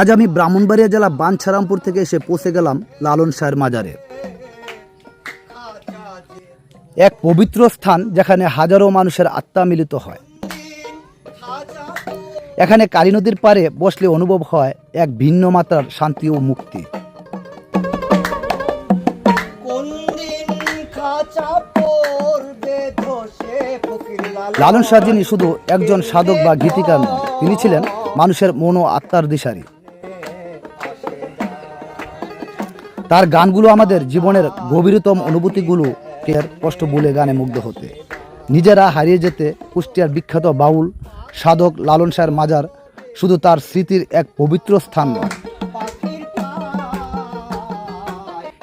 আজ আমি ব্রাহ্মণবাড়িয়া জেলা বাঞ্ছারামপুর থেকে এসে পৌঁছে গেলাম লালন শাহের মাজারে। এক পবিত্র স্থান যেখানে হাজারো মানুষের আত্মা মিলিত হয়। এখানে কালী নদীর পাড়ে বসলে অনুভব হয় এক ভিন্ন মাত্রার শান্তি ও মুক্তি। লালন শাহ যিনি শুধু একজন সাধক বা গীতিকার তিনি ছিলেন মানুষের মন ও আত্মার দিশারি। তার গানগুলো আমাদের জীবনের গভীরতম অনুভূতিগুলোকে কষ্ট বলে গানে মুগ্ধ হতে। নিজেরা হারিয়ে যেতে কুষ্টিয়ার বিখ্যাত বাউল, সাধক লালন শাহের মাজার শুধু তার স্মৃতির এক পবিত্র স্থান নয়।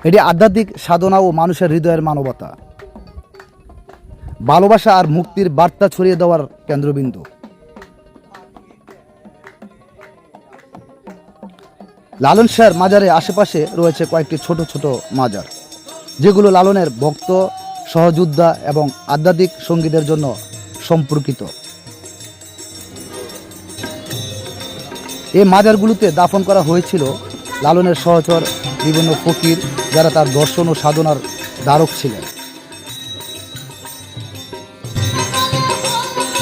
এটি আধ্যাত্মিক সাধনা ও মানুষের হৃদয়ের মানবতা। ভালোবাসা আর মুক্তির বার্তা ছড়িয়ে দেওয়ার কেন্দ্রবিন্দু। লালন শাহের মাজারের আশেপাশে রয়েছে কয়েকটি ছোট ছোট মাজার, যেগুলো লালনের ভক্ত, সহযোদ্ধা এবং আধ্যাত্মিক সঙ্গীতের জন্য সম্পর্কিত। এই মাজারগুলোতে দাফন করা হয়েছিল লালনের সহচর বিভিন্ন ফকির যারা তার দর্শন ও সাধনার দ্বারক ছিলেন।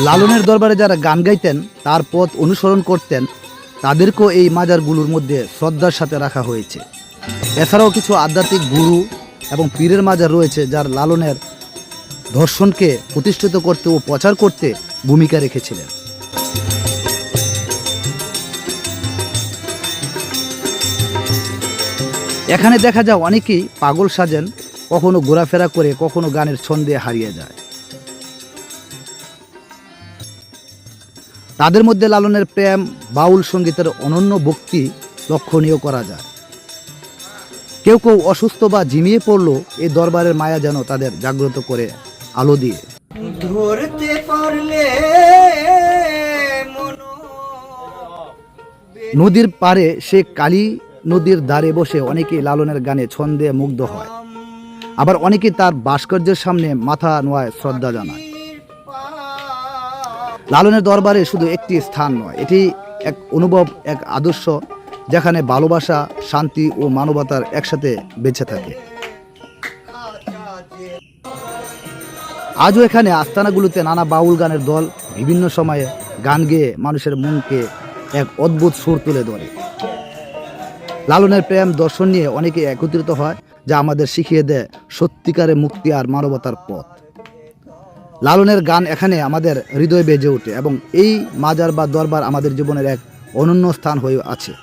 লালনের দরবারে যারা গান গাইতেন, তার পথ অনুসরণ করতেন তাদেরকেও এই মাজারগুলোর মধ্যে শ্রদ্ধার সাথে রাখা হয়েছে। এছাড়াও কিছু আধ্যাত্মিক গুরু এবং পীরের মাজার রয়েছে, যার লালনের দর্শনকে প্রতিষ্ঠিত করতে ও প্রচার করতে ভূমিকা রেখেছিলেন। এখানে দেখা যায় অনেকেই পাগল সাজেন, কখনো ঘোরাফেরা করে, কখনো গানের ছন্দে হারিয়ে যায়। তাদের মধ্যে লালনের প্রেম বাউল সঙ্গীতের অনন্য ভক্তি লক্ষণীয় করা যায়। কেউ কেউ অসুস্থ বা ঝিমিয়ে পড়ল এই দরবারের মায়া যেন তাদের জাগ্রত করে আলো দিয়ে। ধরতে পারলে নদীর পাড়ে সে কালী নদীর ধারে বসে অনেকে লালনের গানে ছন্দে মুগ্ধ হয়। আবার অনেকে তার ভাস্কর্যের সামনে মাথা নোয়ায় শ্রদ্ধা জানায়। লালনের দরবারে শুধু একটি স্থান নয়, এটি এক অনুভব, এক আদর্শ, যেখানে ভালোবাসা, শান্তি ও মানবতার একসাথে বেঁচে থাকে। আজও এখানে আস্তানাগুলোতে নানা বাউল গানের দল বিভিন্ন সময়ে গান গেয়ে মানুষের মনকে এক অদ্ভুত সুর তুলে ধরে। লালনের প্রেম দর্শন নিয়ে অনেকে একত্রিত হয়, যা আমাদের শিখিয়ে দেয় সত্যিকারে মুক্তি আর মানবতার পথ। লালনের গান এখানে আমাদের হৃদয় বেজে ওঠে এবং এই মাজার বা দরবার আমাদের জীবনের এক অনন্য স্থান হয়ে আছে।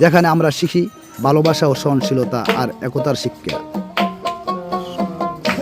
যেখানে আমরা শিখি ভালোবাসা ও সহনশীলতা আর একতার শিক্ষা।